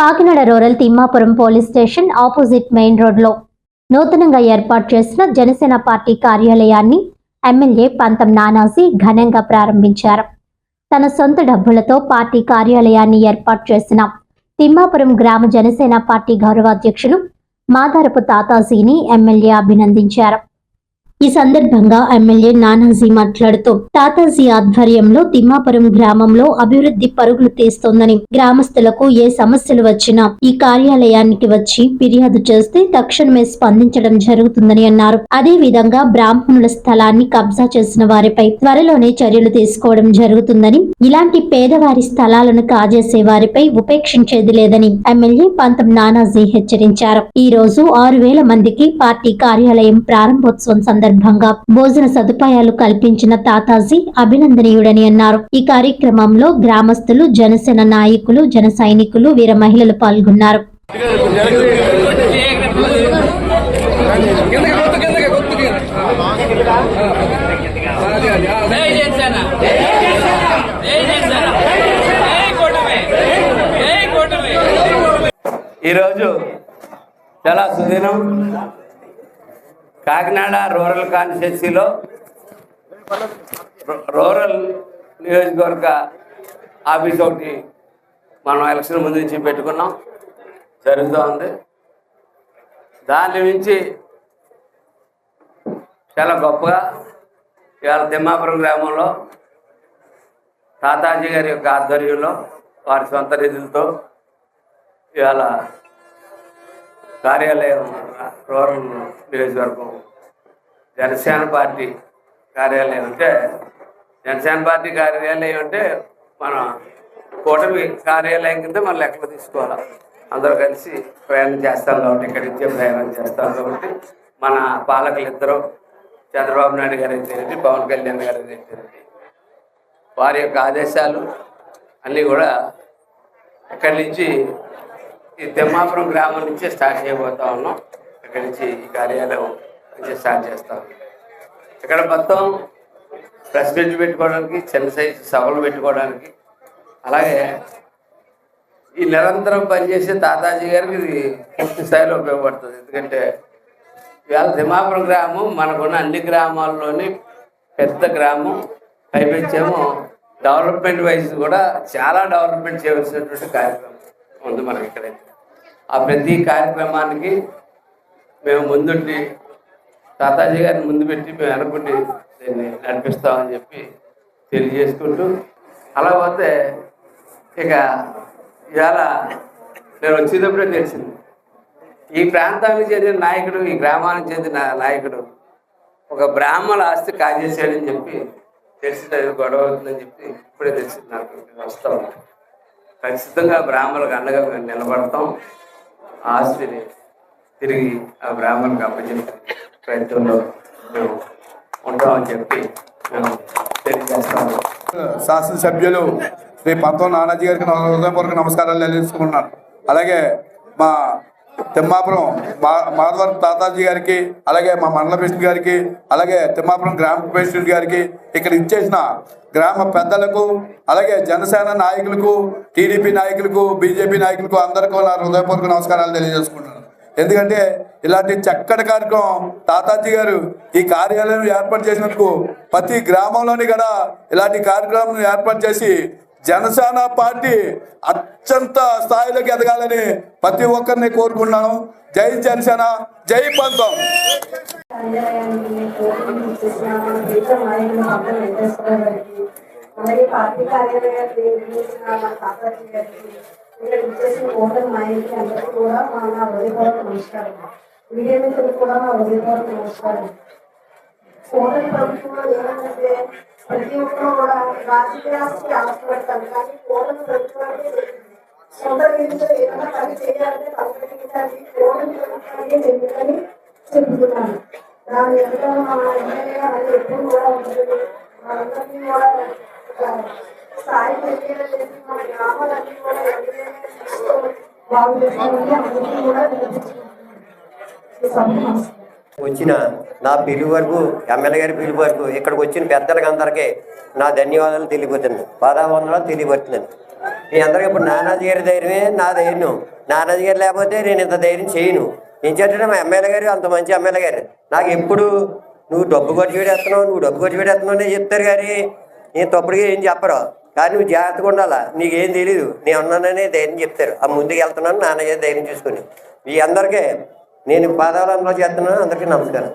Kakinada rural Thimmapuram police station opposite main రోడ్లో నూతనంగా ఏర్పాటు చేసిన జనసేన పార్టీ కార్యాలయాన్ని ఎమ్మెల్యే పంతం నానాజీ ఘనంగా ప్రారంభించారు. తన సొంత డబ్బులతో పార్టీ కార్యాలయాన్ని ఏర్పాటు చేసిన తిమ్మాపురం గ్రామ జనసేన పార్టీ గౌరవాధ్యక్షులు మాదారపు తాతాజీని ఎమ్మెల్యే అభినందించారు. ఈ సందర్భంగా ఎమ్మెల్యే నానాజీ మాట్లాడుతూ తాతాజీ ఆధ్వర్యంలో తిమ్మాపురం గ్రామంలో అభివృద్ధి పరుగులు తీస్తోందని గ్రామస్తులకు ఏ సమస్యలు వచ్చినా ఈ కార్యాలయానికి వచ్చి ఫిర్యాదు చేస్తే తక్షణమే స్పందించడం జరుగుతుందని అన్నారు. అదే విధంగా బ్రాహ్మణుల స్థలాన్ని కబ్జా చేసిన వారిపై త్వరలోనే చర్యలు తీసుకోవడం జరుగుతుందని ఇలాంటి పేదవారి స్థలాలను కాజేసే వారిపై ఉపేక్షించేది లేదని ఎమ్మెల్యే పంతం నానాజీ హెచ్చరించారు. ఈ రోజు ఆరు వేల మందికి పార్టీ కార్యాలయం ప్రారంభోత్సవం సందర్భంగా భోజన సదుపాయాలు కల్పించిన తాతాజీ అభినందనీయుడని అన్నారు. ఈ కార్యక్రమంలో గ్రామస్తులు జనసేన నాయకులు జన సైనికులు వీర మహిళలు పాల్గొన్నారు. ఈరోజు చాలా సుదినం. కాకినాడ రూరల్ కాన్స్టిట్యున్సీలో రూరల్ నియోజకవర్గ ఆఫీస్ ఒకటి మనం ఎలక్షన్ ముందు నుంచి పెట్టుకున్నాం. జరుగుతూ ఉంది దాని నుంచి చాలా గొప్పగా ఇవాళ తిమ్మాపురం గ్రామంలో తాతాజీ గారి యొక్క ఆధ్వర్యంలో వారి సొంత నిధులతో ఇవాళ కార్యాలయం రూరల్ నియోజకవర్గం జనసేన పార్టీ కార్యాలయం అంటే జనసేన పార్టీ కార్యాలయం అంటే మన కూటమి కార్యాలయం కింద మనం లెక్కలు తీసుకోవాలి. అందరూ కలిసి ప్రయాణం చేస్తాం కాబట్టి ఇక్కడి నుంచే ప్రయాణం చేస్తాం కాబట్టి మన పాలకులు ఇద్దరు చంద్రబాబు నాయుడు గారు అయితే పవన్ కళ్యాణ్ గారు అయితే వారి యొక్క ఆదేశాలు అన్నీ కూడా ఇక్కడి నుంచి ఈ తిమ్మాపురం గ్రామం నుంచే స్టార్ట్ చేయబోతా ఉన్నాం. ఇక్కడి నుంచి ఈ కార్యాలయం నుంచి స్టార్ట్ చేస్తాం. ఇక్కడ మొత్తం ప్రెస్ పెట్టుకోవడానికి చిన్న సైజు సభలు పెట్టుకోవడానికి అలాగే ఈ నిరంతరం పనిచేసే తాతాజీ గారికి ఇది పూర్తి స్థాయిలో ఉపయోగపడుతుంది. ఎందుకంటే ఇవాళ తిమ్మాపురం గ్రామం మనకున్న అన్ని గ్రామాల్లోని పెద్ద గ్రామం. పైపెచ్చేమో డెవలప్మెంట్ వైజ్ కూడా చాలా డెవలప్మెంట్ చేయవలసినటువంటి కార్యక్రమం ఉంది మనకి ఇక్కడైతే. ఆ ప్రతి కార్యక్రమానికి మేము ముందుండి తాతాజీ గారిని ముందు పెట్టి మేము అనుకుంటే దీన్ని నడిపిస్తామని చెప్పి తెలియజేసుకుంటూ అలా పోతే ఇక ఇవాళ నేను వచ్చేటప్పుడే తెలిసింది. ఈ ప్రాంతానికి చెందిన నాయకుడు ఈ గ్రామానికి చెందిన నాయకుడు ఒక బ్రాహ్మణ ఆస్తి కాజేశాడని చెప్పి తెలిసింది అది గొడవ అవుతుందని చెప్పి ఇప్పుడే తెలిసింది నాకు. వస్తాం ఖచ్చితంగా బ్రాహ్మణులకు అండగా మేము నిలబడతాం. ఆస్తిని తిరిగి ఆ బ్రాహ్మణ్కి అప్పచెప్పే ప్రయత్నంలో మేము ఉంటామని చెప్పి మేము తెలియజేస్తాము శాసనసభ్యులు శ్రీ పంతం నానాజీ గారికి హృదయపూర్వక నమస్కారాలు తెలియజేసుకుంటున్నాను. అలాగే మా తిమ్మాపురం మా మాధవరం తాతాజీ గారికి అలాగే మా మండల ప్రెసిడెంట్ గారికి అలాగే తిమ్మాపురం గ్రామ ప్రెసిడెంట్ గారికి ఇక్కడ ఇచ్చేసిన గ్రామ పెద్దలకు అలాగే జనసేన నాయకులకు టీడీపీ నాయకులకు బీజేపీ నాయకులకు అందరికీ నా హృదయపూర్వక నమస్కారాలు తెలియజేసుకుంటున్నాను. ఎందుకంటే ఇలాంటి చక్కటి కార్యక్రమం తాతాజీ గారు ఈ కార్యాలయం ఏర్పాటు చేసినందుకు ప్రతి గ్రామంలోని కూడా ఇలాంటి కార్యక్రమం ఏర్పాటు చేసి జనసేన పార్టీ అత్యంత స్థాయిలోకి ఎదగాలని ప్రతి ఒక్కరిని కోరుకుంటున్నాను. జై జనసేన జై పంతం. అలాగే పార్టీ ఇక్కడ ఇచ్చేసిన కూడా మా నా హృదయపూర్వక నమస్కారం మీడియా మిత్రులకు కూడా నా హృదయపూర్వక నమస్కారం కోటమి ప్రభుత్వంలో ఏమంటే ప్రతి ఒక్కరు కూడా రాజకీయ ఆశపడతారు. కానీ కోటమి ప్రభుత్వానికి సొంత వీధిలో ఏమైనా పని చేయాలంటే తప్పనిసరి కోటమి ప్రభుత్వానికి చెందుదని చెప్తున్నాను దాని ఎంత మా ఎమ్మెల్యే అది ఎప్పుడు కూడా ఉంటుంది మనందరినీ కూడా ఒక స్థాయి పెరిగేలా మన గ్రామాలన్నీ కూడా ఎమ్మెల్యే బాగు చేస్తామని అందరికీ కూడా వినిపించుకుంటున్నాను ఈ వచ్చిన నా పిలుపు వరకు ఎమ్మెల్యే గారి పిలుపు వరకు ఇక్కడికి వచ్చిన పెద్దలకు అందరికీ నా ధన్యవాదాలు తెలియబోతున్నాను పాదావందనాలు తెలియబడుతున్నాను మీ అందరికీ ఇప్పుడు నానాజీ గారి ధైర్యమే నా ధైర్యం. నానాజీ గారు లేకపోతే నేను ఇంత ధైర్యం చేయను. ఏం మా ఎమ్మెల్యే గారు అంత మంచి ఎమ్మెల్యే గారు. నాకు ఎప్పుడు నువ్వు డబ్బు ఖర్చు పెట్టేస్తున్నావు నువ్వు డబ్బు ఖర్చు పెట్టేస్తున్నావు అని చెప్తారు కానీ నేను తప్పుడుగా ఏం చెప్పరు. కానీ నువ్వు జాగ్రత్తగా ఉండాలా? నీకేం తెలియదు నేను ఉన్నాననే ధైర్యం చెప్తారు. ఆ ముందుకు వెళ్తున్నాను నాన్నగారు ధైర్యం చూసుకుని. మీ అందరికీ నేను పాదాలంలో చేస్తున్నాను అందరికీ నమస్కారం.